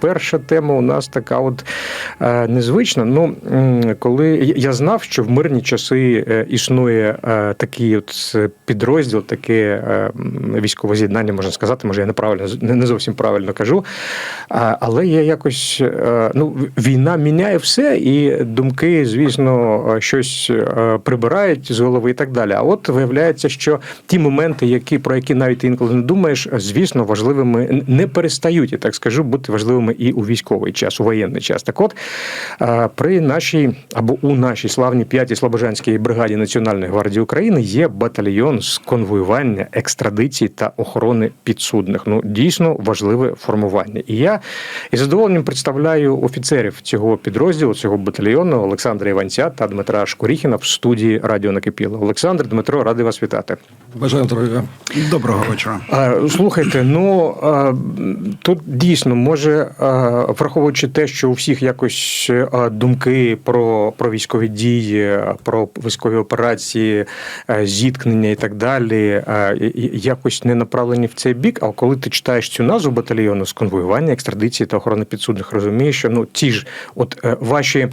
Перша тема у нас така от е, незвична. Ну, коли я знав, що в мирні часи е, існує е, такий от підрозділ, таке військове з'єднання, можна сказати, може я неправильно не зовсім правильно кажу. Але я якось ну, війна міняє все, і думки, звісно, щось прибирають з голови і так далі. А от виявляється, що ті моменти, які про які навіть інколи не думаєш, звісно, важливими не перестають, я так скажу, бути важливими і у військовий час, у воєнний час. Так от е, при нашій або у нашій славній 5-й Слобожанській бригаді Національної гвардії України є батальйон з конвоювання, екстрадиції та охорони підсудних. Ну дійсно важливе формування. І я із задоволенням представляю офіцерів цього підрозділу, цього батальйону Олександра Іванця та Дмитра Шкуріхіна в студії Радіо Накипіло. Олександр Дмитро, радий вас вітати. Бажаю здоров'я. Доброго вечора. Слухайте, ну тут дійсно може, враховуючи те, що у всіх якось думки про, про військові дії, про військові операції, зіткнення і так далі, якось не направлені в цей бік. А коли ти читаєш цю назву батальйону з конвоювання, екстрадиції та охорони підсудних, розумієш, що ну ті ж, от е, ваші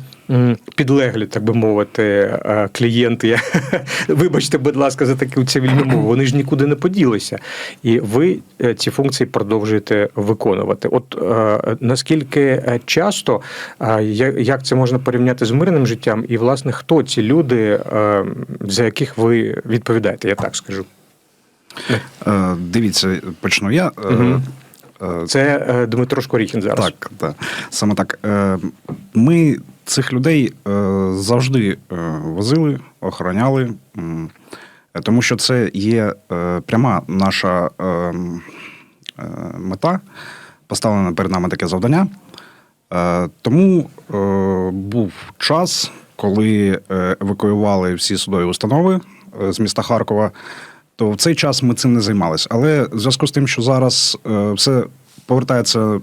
підлеглі, так би мовити, е, клієнти, я- вибачте, будь ласка, за таку цивільну мову, вони ж нікуди не поділися. І ви е, ці функції продовжуєте виконувати. От е, наскільки часто, як це можна порівняти з мирним життям, і власне хто ці люди, за яких ви відповідаєте, я так скажу. Дивіться, почну я. Це Дмитро Шкоріхін зараз. Так, так. Саме так. Ми цих людей е, завжди е, возили, охороняли, тому що це є е, пряма наша е, м, е, мета, поставлена перед нами таке завдання. Тому був час, коли евакуювали всі судові установи з міста Харкова, то в цей час ми цим не займалися. Але в зв'язку з тим, що зараз все повертається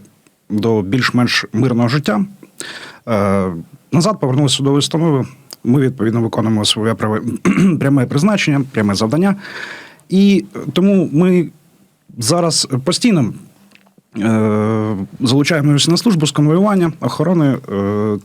до більш-менш мирного життя, назад повернулися судові установи. Ми відповідно виконуємо своє пряме призначення, пряме завдання. І тому ми зараз постійно е, залучаємося на службу з конвоювання, охорони е,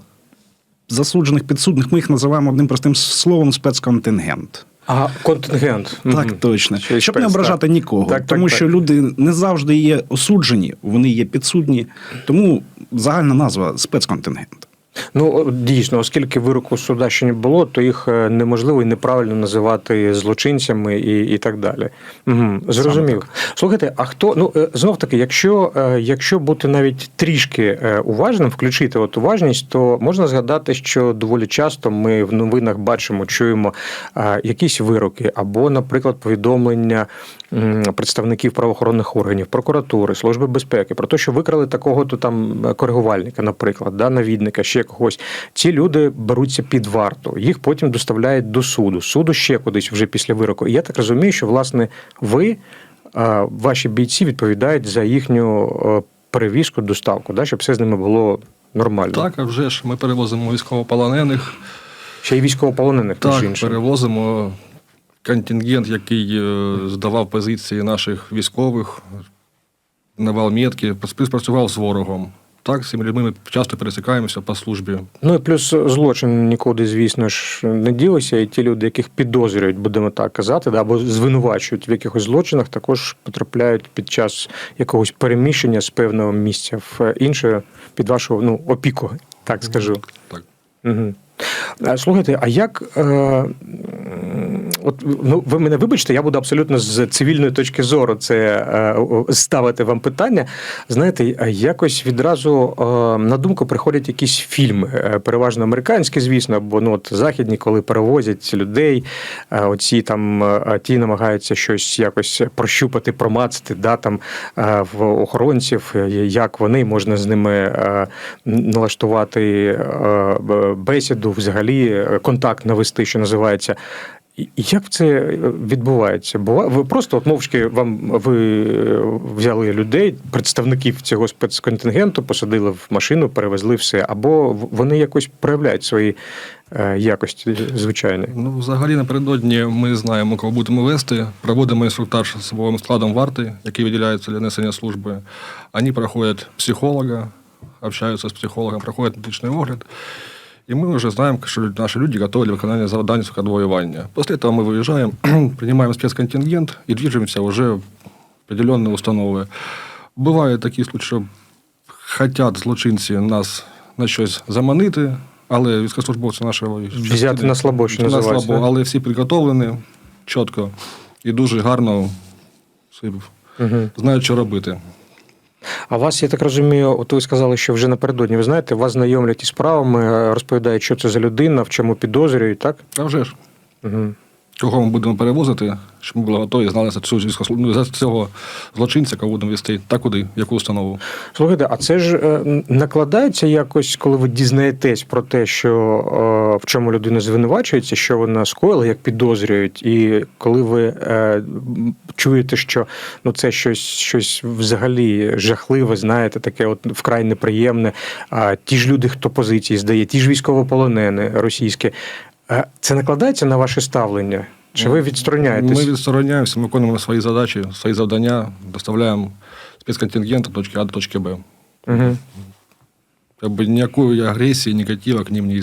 засуджених підсудних. Ми їх називаємо одним простим словом спецконтингент. А контингент. Так, точно. Через Щоб не ображати так. нікого. Так, так, тому так. що люди не завжди є осуджені, вони є підсудні. Тому загальна назва спецконтингент. Ну дійсно, оскільки вироку суда ще не було, то їх е, неможливо і неправильно називати злочинцями і, і так далі. Угу, зрозумів. Слухайте, а хто ну е, знов таки, якщо, е, якщо бути навіть трішки уважним, включити от уважність, то можна згадати, що доволі часто ми в новинах бачимо, чуємо якісь вироки, або, наприклад, повідомлення представників правоохоронних органів, прокуратури, служби безпеки про те, що викрали такого-то там е, коригувальника, наприклад, да, навідника, ще когось. Ці люди беруться під варту, їх потім доставляють до суду, суду ще кудись вже після вироку. І я так розумію, що власне ви, е, ваші бійці, відповідають за їхню е, перевізку, доставку, да, щоб все з ними було нормально. Так, а вже ж ми перевозимо військовополонених, Ще й військовополонених, так, іншим. перевозимо контингент, який е, здавав позиції наших військових на Валметки, співпрацював з ворогом. Так, з цими людьми ми часто пересікаємося по службі. Ну і плюс злочин нікуди, звісно ж, не ділися, і ті люди, яких підозрюють, будемо так казати, да, або звинувачують в якихось злочинах, також потрапляють під час якогось переміщення з певного місця в інше під вашу ну, опіку, так скажу. Так. Угу. Слухайте, а як е, от ну ви мене вибачте, я буду абсолютно з цивільної точки зору це е, ставити вам питання. Знаєте, якось відразу е, на думку приходять якісь фільми, е, переважно американські, звісно, або ну от західні, коли перевозять людей. е, Оці там е, ті намагаються щось якось прощупати, промацати, да там е, в охоронців, е, як вони можна з ними е, налаштувати е, бесіду, взагалі е, контакт навести, що називається. Як це відбувається? Бува... Ви просто от мовчки вам ви взяли людей, представників цього спецконтингенту, посадили в машину, перевезли все, або вони якось проявляють свої е, якості звичайної? Ну, взагалі, напередодні ми знаємо, кого будемо вести. Проводимо інструктаж з особовим складом варти, який виділяється для несення служби. Вони проходять психолога, общаються з психологом, проходять медичний огляд. І ми вже знаємо, що наші люди готові для виконання завдань з воювання. Після цього ми виїжджаємо, приймаємо спецконтингент і движемося вже в определенні установи. Бувають такі случаї, що хочуть злочинці нас на щось заманити, але військовослужбовці нашого Взяти на слабо, що на називається, слабо, да? але всі підготовлені чітко і дуже гарно Угу. знають, що робити. А вас, я так розумію, от ви сказали, що вже напередодні, ви знаєте, вас знайомлять із справами, розповідають, що це за людина, в чому підозрюють, так? А вже ж, Угу. Кого ми будемо перевозити, щоб ми були готові і знали за цього, за цього злочинця, кого будемо вести, та куди, яку установу. Слухайте, а це ж е, накладається якось, коли ви дізнаєтесь про те, що е, в чому людина звинувачується, що вона скоїла, як підозрюють, і коли ви е, чуєте, що ну це щось, щось взагалі жахливе, знаєте, таке от вкрай неприємне. А ті ж люди, хто позиції здає, ті ж військовополонени російські, це накладається на ваше ставлення? Чи ви відстороняєтесь? Ми відстороняємося, ми виконуємо свої задачі, свої завдання, доставляємо спецконтингент от точки А до точки Б. Угу. Как бы никакой агрессии, негатива к ним не,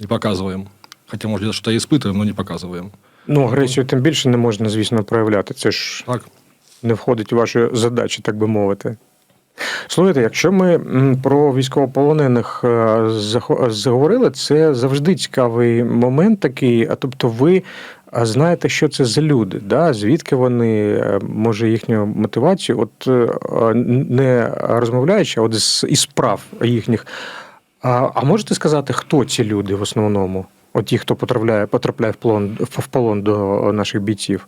не показываем. Хотя, может, где-то что-то и испытываем, но не показываем. Ну, агресію тим більше не можна, звісно, проявляти. Це ж Так, не входить у ваші задачі, так би мовити. Слухайте, якщо ми про військовополонених е, заговорили, це завжди цікавий момент такий. А тобто, ви знаєте, що це за люди, да? звідки вони, е, може, їхню мотивацію, от е, не розмовляючи, а от із справ їхніх. А, а можете сказати, хто ці люди в основному? От ті, хто потрапляє, потрапляє в полон, в полон до наших бійців?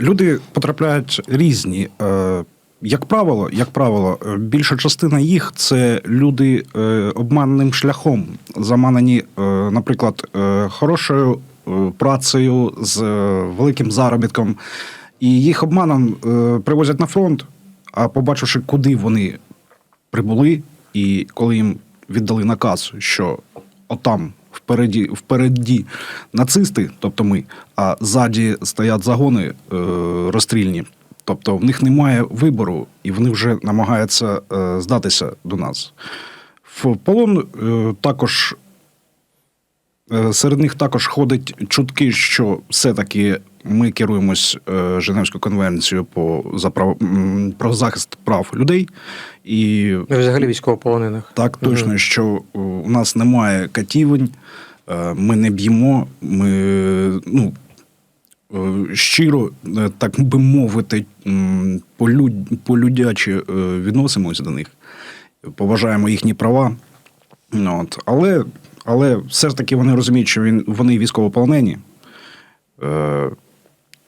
Люди потрапляють різні. Як правило, як правило, е, більша частина їх це люди е, обманним шляхом, заманені, е, наприклад, хорошою працею з великим заробітком, і їх обманом привозять на фронт. А побачивши, куди вони прибули, і коли їм віддали наказ, що отам впереді, впереді нацисти, тобто ми, а ззаді стоять загони е, розстрільні. Тобто в них немає вибору, і вони вже намагаються е, здатися до нас. В полон е, також Е, Серед них також ходять чутки, що все-таки ми керуємось е, Женевською конвенцією по, за прав, про захист прав людей. І Ну, взагалі військовополонених. так точно, що е, у нас немає катівень, е, ми не б'ємо, ми ну, щиро, е, так би мовити, полюдяче е, відносимось до них, поважаємо їхні права. Ну, От. Але, але все ж таки вони розуміють, що він, вони військовополонені. Е,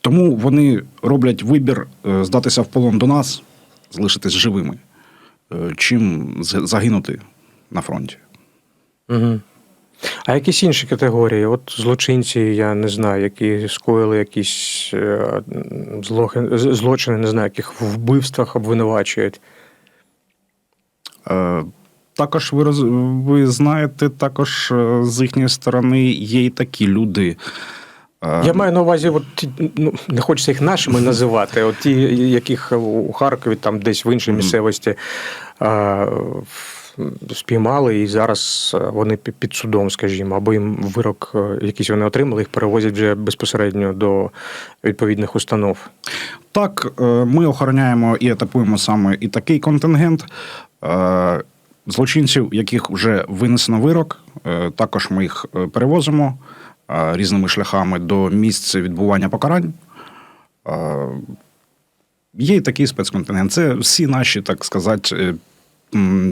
тому вони роблять вибір е, здатися в полон до нас, залишитись живими, е, чим загинути на фронті. Угу. А якісь інші категорії? От злочинці, я не знаю, які скоїли якісь е, злочини, не знаю, яких в вбивствах обвинувачують. Е, Також ви, роз... ви знаєте, також е, з їхньої сторони є і такі люди. Я маю на увазі, от ну не хочеться їх нашими називати, от ті, яких у Харкові, там десь в іншій місцевості е, спіймали, і зараз е, вони під судом, скажімо, або їм вирок е, якийсь вони отримали, їх перевозять вже безпосередньо до відповідних установ. Так, е, ми охороняємо і етапуємо саме і такий контингент. Злочинців, яких вже винесено вирок, також ми їх перевозимо різними шляхами до місця відбування покарань. Є і такий спецконтингент. Це всі наші, так сказати,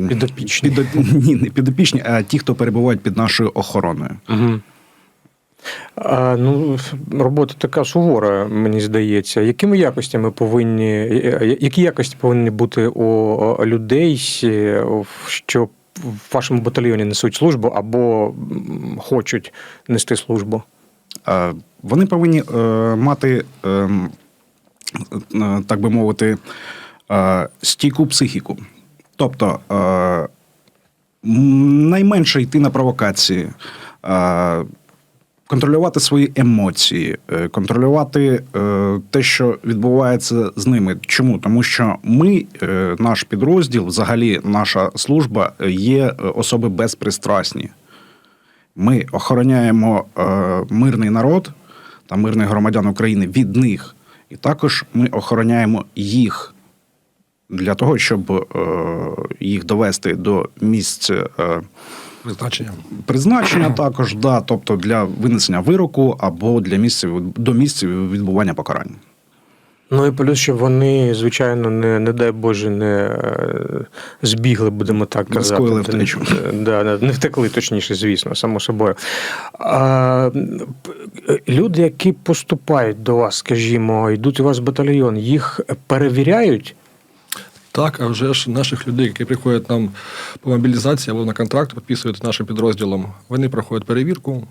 Підопічні. підо- Ні, не підопічні, а ті, хто перебувають під нашою охороною. Угу. А, ну, робота така сувора, мені здається. Якими якостями повинні, які якості повинні бути у людей, е, що в вашому батальйоні несуть службу або хочуть нести службу? Е, Вони повинні е, мати, ем, е, так би мовити, е, стійку психіку. Тобто е, найменше йти на провокації, е, контролювати свої емоції, е, контролювати е, те, що відбувається з ними. Чому? Тому що ми, е, наш підрозділ, взагалі наша служба е, є е, особи безпристрасні. Ми охороняємо е, мирний народ та мирних громадян України від них, і також ми охороняємо їх для того, щоб е, їх довести до місць е, Призначення. призначення, також да, тобто для винесення вироку або для місця до місця відбування покарання. Ну і плюс, щоб вони, звичайно, не, не дай Боже, не е, збігли, будемо так Не казати. скоїли втечу. Не, да, не- не втекли, точніше, звісно, само собою. А, люди, які поступають до вас, скажімо, йдуть у вас в батальйон, їх перевіряють. Так, а вже ж наших людей, які приходять нам по мобілізації або на контракт, підписують нашим підрозділом, вони проходять перевірку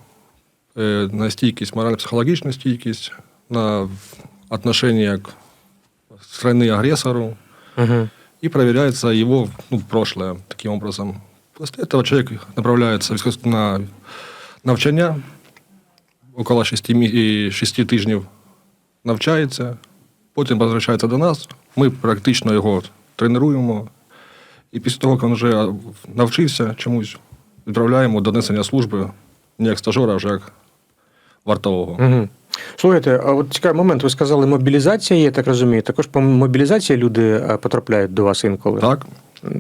е, на стійкість, морально-психологічну стійкість, на отношение к страны-агрессору, Угу. и проверяется его ну, прошлое таким образом. После этого человек направляется на навчання, около 6, 6 тижнів навчається, потім возвращається до нас, ми практично його тренуємо, і після того, як він вже навчився чомусь, відправляємо до несення служби не як стажера, а вже як вартового. Угу. Слухайте, а от цікавий момент, ви сказали, мобілізація є, я так розумію. Також по мобілізації люди е, потрапляють до вас інколи. Так.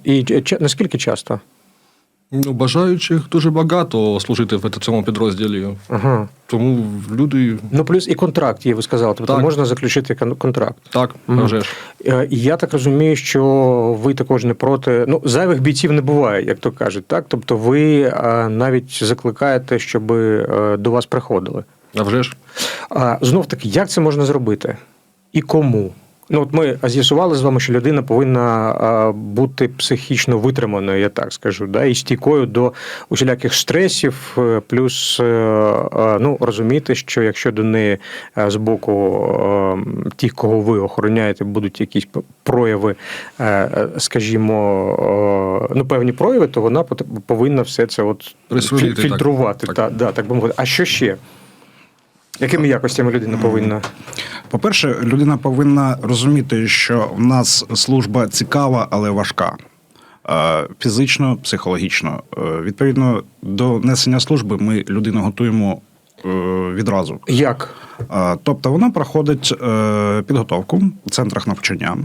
І наскільки часто? Ну, бажаючих дуже багато служити в цьому підрозділі. Ага. Тому люди Ну, плюс і контракт є, ви сказали. Тобто Так. можна заключити кон- контракт. так, а вже ж. Е, я так розумію, що ви також не проти. Ну, зайвих бійців не буває, як то кажуть, так? Тобто ви навіть закликаєте, щоб е, до вас приходили. А вже ж. Знов таки, як це можна зробити? І кому? Ну, от ми з'ясували з вами, що людина повинна бути психічно витриманою, я так скажу, да, і стійкою до усіляких стресів, е, плюс е, е, ну, розуміти, що якщо до неї з боку тих, кого ви охороняєте, будуть якісь прояви, скажімо, ну, певні прояви, то вона повинна все це от фільтрувати. так. Та, да, так би мовити. А що ще? Якими якостями людина повинна? По-перше, людина повинна розуміти, що в нас служба цікава, але важка. Е, Фізично, психологічно. Е, Відповідно до несення служби ми людину готуємо відразу. Як? Е, Тобто вона проходить е, підготовку в центрах навчання,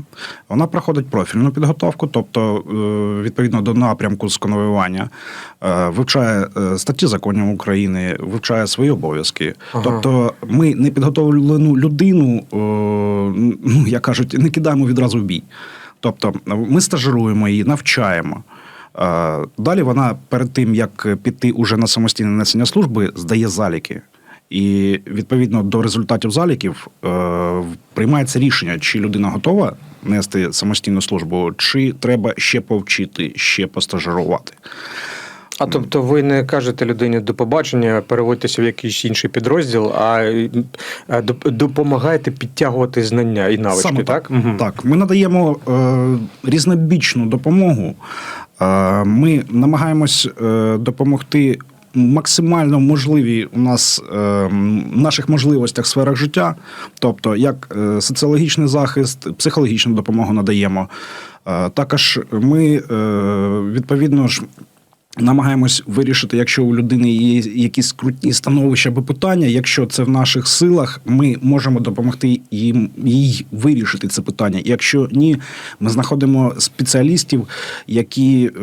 вона проходить профільну підготовку, тобто е, відповідно до напрямку сконвоювання, е, вивчає е, статті законів України, вивчає свої обов'язки. Ага. Тобто ми не підготовлену людину, е, ну як кажуть, не кидаємо відразу в бій. Тобто ми стажируємо її, навчаємо. Далі вона перед тим, як піти уже на самостійне несення служби, здає заліки. І відповідно до результатів заліків е, приймається рішення, чи людина готова нести самостійну службу, чи треба ще повчити, ще постажирувати. А тобто ви не кажете людині до побачення, переводьтеся в якийсь інший підрозділ, а допомагаєте підтягувати знання і навички, Саме так? так. Мгм. Так, ми надаємо е, різнобічну допомогу. Е, ми намагаємось е, допомогти максимально можливі у нас е, наших можливостях в сферах життя, тобто як соціологічний захист, психологічну допомогу надаємо. Також ми відповідно ж. Намагаємось вирішити, якщо у людини є якісь скрутні становища або питання. Якщо це в наших силах, ми можемо допомогти їм їй вирішити це питання. Якщо ні, ми знаходимо спеціалістів, які е,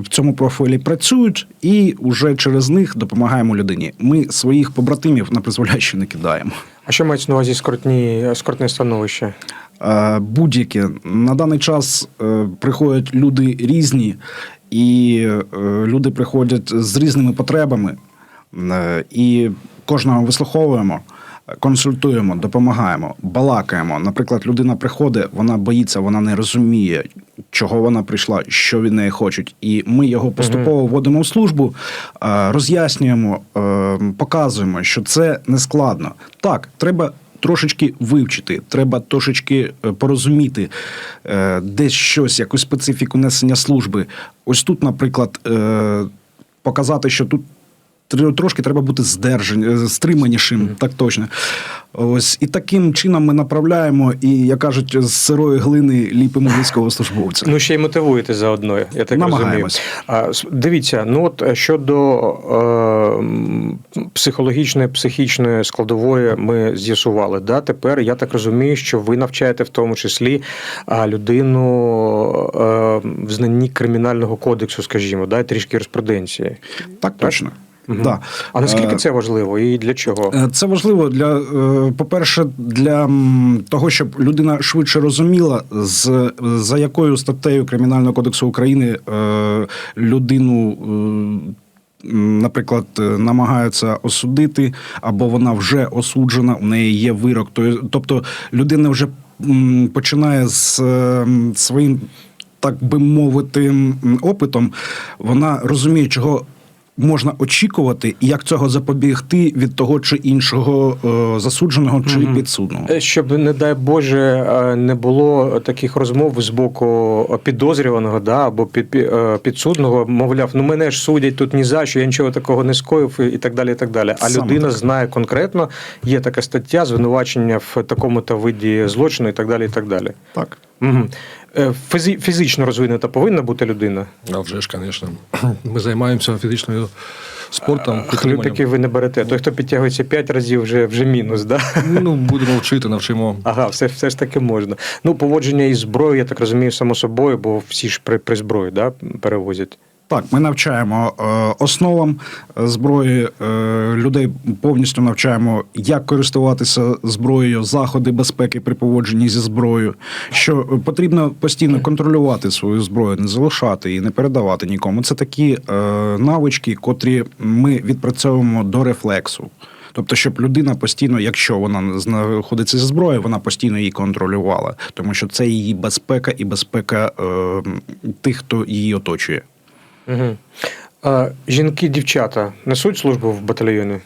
в цьому профілі працюють, і вже через них допомагаємо людині. Ми своїх побратимів на призволяще не кидаємо. А що мається на увазі скрутні, скрутне становище? Е, Будь-яке на даний час е, приходять люди різні, і е, люди приходять з різними потребами, Е, і кожного вислуховуємо. Консультуємо, допомагаємо, балакаємо. Наприклад, людина приходить, вона боїться, вона не розуміє, чого вона прийшла, що від неї хочуть. І ми його поступово вводимо в службу, е, роз'яснюємо, показуємо, що це не складно. Так, треба трошечки вивчити, треба трошечки е, порозуміти е, десь щось, якусь специфіку несення служби. Ось тут, наприклад, е, показати, що тут. Тр- Трошки треба бути здержані, е, стриманішим, так точно. Ось і таким чином ми направляємо, і як кажуть, з сирої глини ліпимо військовослужбовця. Ну, ще й мотивуєте заодно, я так розумію. Намагаємось. А, дивіться, ну от е, щодо е, психологічної, психічної складової ми з'ясували. Да? Тепер я так розумію, що ви навчаєте в тому числі людину е, в знанні кримінального кодексу, скажімо, да? трішки юриспруденції. Так точно. Мгм. Да. А наскільки Е, це важливо і для чого? Е, Це важливо для, е, по-перше, для того, щоб людина швидше розуміла, з, за якою статтею Кримінального кодексу України людину. Наприклад, намагаються осудити, або вона вже осуджена, у неї є вирок. Тобто людина вже починає з своїм, так би мовити, опитом, вона розуміє, чого можна очікувати, і як цього запобігти від того чи іншого е, засудженого чи Мгм. підсудного. Е, Щоб, не дай Боже, е, не було таких розмов з боку підозрюваного да, або під, під- підсудного, мовляв, ну мене ж судять тут ні за що, я нічого такого не скоїв і так далі. І так далі. А Саме людина так. знає конкретно, є така стаття, звинувачення в такому-то виді злочину і так далі. І так далі. Так. Угу. Фізі, фізично розвинута повинна бути людина. А вже ж, звісно. Ми займаємося фізичною спортом. підтриманням. Ви не берете. Той, хто підтягується 5 разів, вже, вже мінус. Да? Ну, будемо вчити, навчимо. Ага, все, все ж таки можна. Ну, поводження із зброєю, я так розумію, само собою, бо всі ж при, при зброї да, перевозять. Так, ми навчаємо е, основам е, зброї е, людей повністю навчаємо, як користуватися зброєю, заходи безпеки при поводженні зі зброєю. Що потрібно постійно контролювати свою зброю, не залишати і не передавати нікому. Це такі навички, котрі ми відпрацьовуємо до рефлексу. Тобто, щоб людина постійно, якщо вона знаходиться зі зброєю, вона постійно її контролювала, тому що це її безпека і безпека е, тих, хто її оточує. Угу. А, жінки, дівчата несуть службу в батальйоні?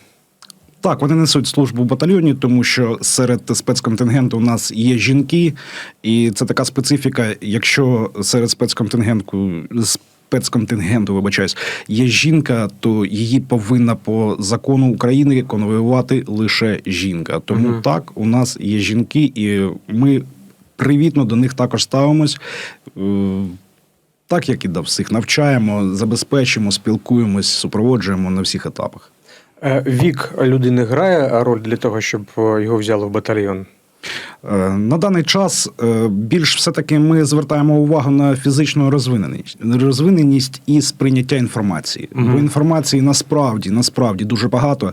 Так, вони несуть службу в батальйоні, тому що серед спецконтингенту у нас є жінки, і це така специфіка. Якщо серед спецконтингенту спецконтингенту, вибачаюсь, є жінка, то її повинна по закону України конвоювати лише жінка. Тому Мгм. так, у нас є жінки, і ми привітно до них також ставимось. Так як і до всіх навчаємо, забезпечимо, спілкуємось, супроводжуємо на всіх етапах. Е, Вік людини грає роль для того, щоб е, його взяли в батальйон? Е, На даний час більш все-таки ми звертаємо увагу на фізичну розвиненість, розвиненість і сприйняття інформації. Мгм. Бо інформації насправді насправді дуже багато,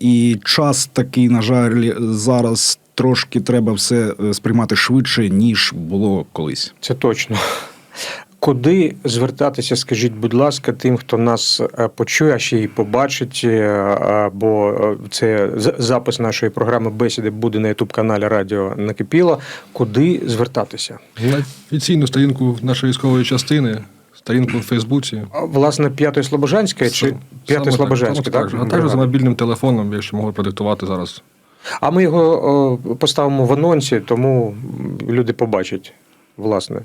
і час такий, на жаль, зараз трошки треба все сприймати швидше, ніж було колись. Це точно. Куди звертатися, скажіть, будь ласка, тим, хто нас е, почує, а ще й побачить, е, бо е, це запис нашої програми бесіди буде на ютуб-каналі Радіо Накипіло. Куди звертатися? На офіційну сторінку нашої військової частини, сторінку в Фейсбуці. Власне, п'ятої Слобожанської чи п'ятої Слобожанської, так? так? А також за мобільним телефоном, якщо можу продиктувати зараз. А ми його поставимо в анонсі, тому люди побачать, власне.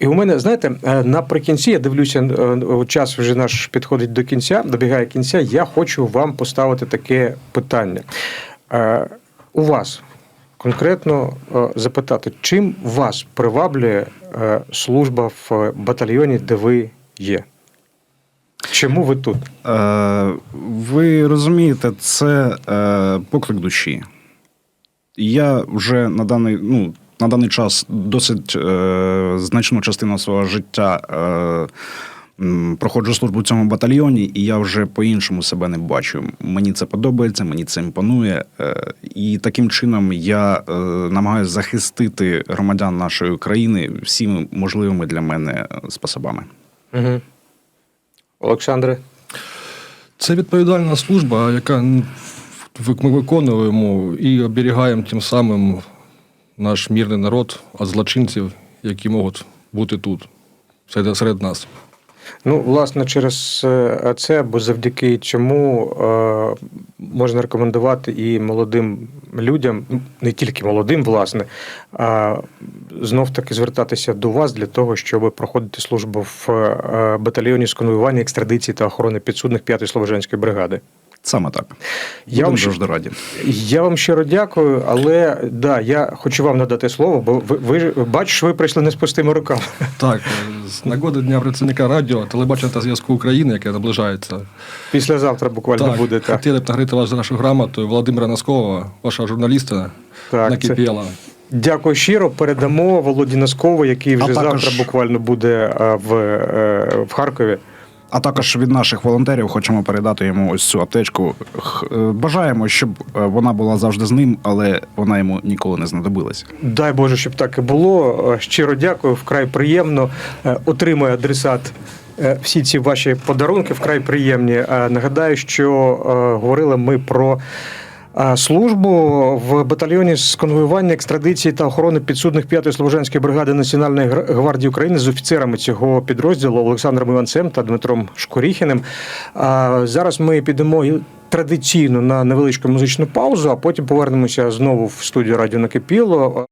І у мене, знаєте, е, наприкінці я дивлюся, е, час вже наш підходить до кінця, добігає кінця. Я хочу вам поставити таке питання. Е, У вас конкретно запитати, чим вас приваблює служба в батальйоні, де ви є? Чому ви тут? Ви розумієте, це поклик душі. Я вже на даний, ну, на даний час досить е, значну частину свого життя е, проходжу службу в цьому батальйоні, і я вже по-іншому себе не бачу. Мені це подобається, мені це імпонує. Е, і таким чином я е, намагаюся захистити громадян нашої країни всіми можливими для мене способами. Угу. Олександре? Це відповідальна служба, яка ми виконуємо і оберігаємо тим самим наш мирний народ від злочинців, які можуть бути тут, серед, серед нас. Ну, власне, через е, це, бо завдяки цьому е, можна рекомендувати і молодим людям, не тільки молодим, власне, а знов таки звертатися до вас для того, щоб проходити службу в е, батальйоні з конвоювання, екстрадиції та охорони підсудних 5-ї Слобожанської бригади. Саме так. Я Будемо вам завжди раді. Я вам щиро дякую, але да, я хочу вам надати слово, бо ви, ви ж- бачу, ви прийшли не з пустими руками. Так, з нагоди Дня працівника радіо, телебачення та зв'язку України, яке наближається. Післязавтра буквально так, буде так. хотіли б нагрити вас за нашу грамоту Володимира Носкова, вашого журналіста, Так, це- накипіла. Дякую щиро. Передамо Володі Носкову, який вже також- завтра буквально буде е, в, е, в Харкові. А також від наших волонтерів хочемо передати йому ось цю аптечку. Е, Бажаємо, щоб е, вона була завжди з ним, але вона йому ніколи не знадобилася. Дай Боже, щоб так і було. Е, Щиро дякую, вкрай приємно. Отримує адресат. Всі ці ваші подарунки вкрай приємні. Нагадаю, що говорили ми про службу в батальйоні з конвоювання, екстрадиції та охорони підсудних 5-ї Слобожанської бригади Національної гвардії України з офіцерами цього підрозділу Олександром Іванцем та Дмитром Шкоріхіним. Зараз ми підемо традиційно на невеличку музичну паузу, а потім повернемося знову в студію Радіо Накипіло.